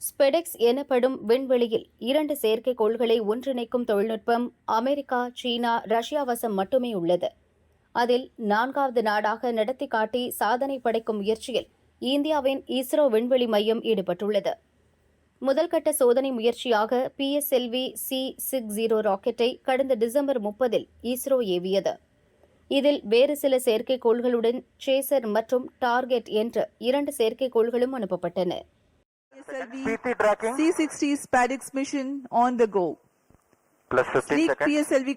ஸ்பெடெக்ஸ் எனப்படும் விண்வெளியில் இரண்டு செயற்கைக்கோள்களை ஒன்றிணைக்கும் தொழில்நுட்பம் அமெரிக்கா சீனா ரஷ்யா வசம் மட்டுமே உள்ளது. அதில் நான்காவது நாடாக நடத்தி காட்டி சாதனை படைக்கும் முயற்சியில் இந்தியாவின் இஸ்ரோ விண்வெளி மையம் ஈடுபட்டுள்ளது. முதல்கட்ட சோதனை முயற்சியாக பிஎஸ்எல்வி சி சிக்ஸ் ஜீரோ ராக்கெட்டை கடந்த டிசம்பர் முப்பதில் இஸ்ரோ ஏவியது. இதில் வேறு சில செயற்கைக்கோள்களுடன் சேசர் மற்றும் டார்கெட் என்ற இரண்டு செயற்கைக்கோள்களும் அனுப்பப்பட்டன. PT tracking C60 SPADIX mission on the go. plus 15 Sleek seconds. PSLV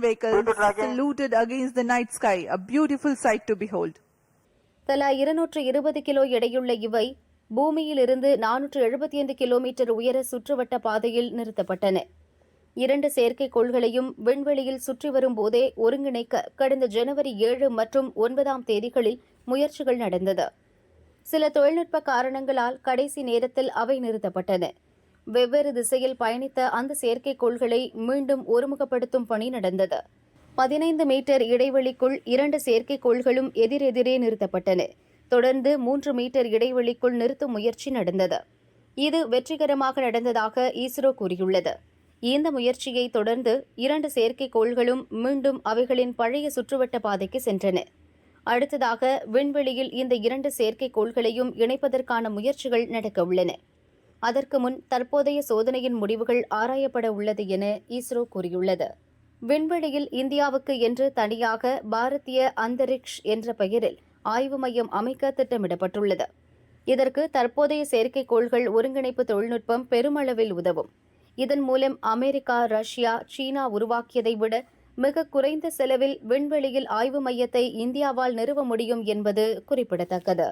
vehicles Good tracking. saluted against the night sky, a beautiful sight to behold. தலா இருநூற்று இருபது கிலோ எடையுள்ள இவை பூமியிலிருந்து நானூற்று எழுபத்தி ஐந்து கிலோமீட்டர் உயர சுற்றுவட்ட பாதையில் நிறுத்தப்பட்டன இரண்டு செயற்கைக்கோள்களையும் விண்வெளியில் சுற்றி வரும் போதே ஒருங்கிணைக்க கடந்த ஜனவரி ஏழு மற்றும் ஒன்பதாம் தேதிகளில் முயற்சிகள் நடந்தது சில தொழில்நுட்ப காரணங்களால் கடைசி நேரத்தில் அவை நிறுத்தப்பட்டன. வெவ்வேறு திசையில் பயணித்த அந்த செயற்கைக்கோள்களை மீண்டும் ஒருமுகப்படுத்தும் பணி நடந்தது. பதினைந்து மீட்டர் இடைவெளிக்குள் இரண்டு செயற்கைக்கோள்களும் எதிரெதிரே நிறுத்தப்பட்டன. தொடர்ந்து மூன்று மீட்டர் இடைவெளிக்குள் நிறுத்தும் முயற்சி நடந்தது. இது வெற்றிகரமாக நடந்ததாக இஸ்ரோ கூறியுள்ளது. இந்த முயற்சியை தொடர்ந்து இரண்டு செயற்கைக்கோள்களும் மீண்டும் அவைகளின் பழைய சுற்றுவட்ட பாதைக்கு சென்றன. அடுத்ததாக விண்வெளியில் இந்த இரண்டு செயற்கைக்கோள்களையும் இணைப்பதற்கான முயற்சிகள் நடக்க உள்ளன. அதற்கு முன் தற்போதைய சோதனையின் முடிவுகள் ஆராயப்பட உள்ளது என இஸ்ரோ கூறியுள்ளது. விண்வெளியில் இந்தியாவுக்கு என்று தனியாக பாரதிய அந்தரிக்ஷ் என்ற பெயரில் ஆய்வு மையம் அமைக்க திட்டமிடப்பட்டுள்ளது. இதற்கு தற்போதைய செயற்கைக்கோள்கள் ஒருங்கிணைப்பு தொழில்நுட்பம் பெருமளவில் உதவும். இதன் மூலம் அமெரிக்கா ரஷ்யா சீனா உருவாக்கியதை விட மிக குறைந்த செலவில் விண்வெளியில் ஆய்வு மையத்தை இந்தியாவால் நிறுவ முடியும் என்பது குறிப்பிடத்தக்கது.